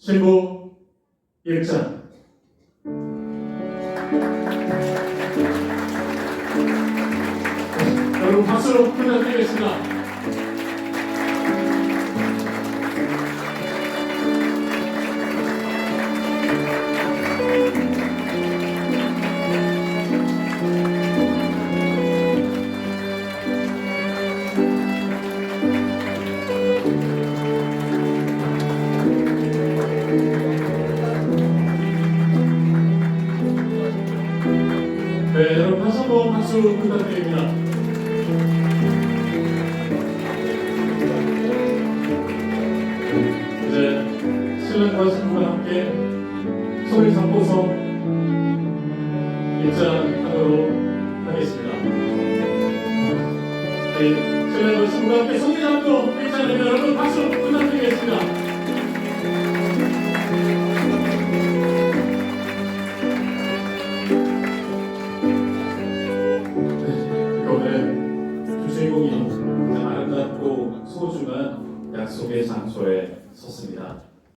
신부 입장. 여러분 박수로 부탁드리겠습니다. 다시 한번 박수 부탁드립니다. 이제 신랑과 신부가 함께 손을 잡고서 입장하도록 하겠습니다. 네, 신랑과 신부가 함께 손을 잡고 입장 주인공이 아름답고 소중한 약속의 장소에 섰습니다.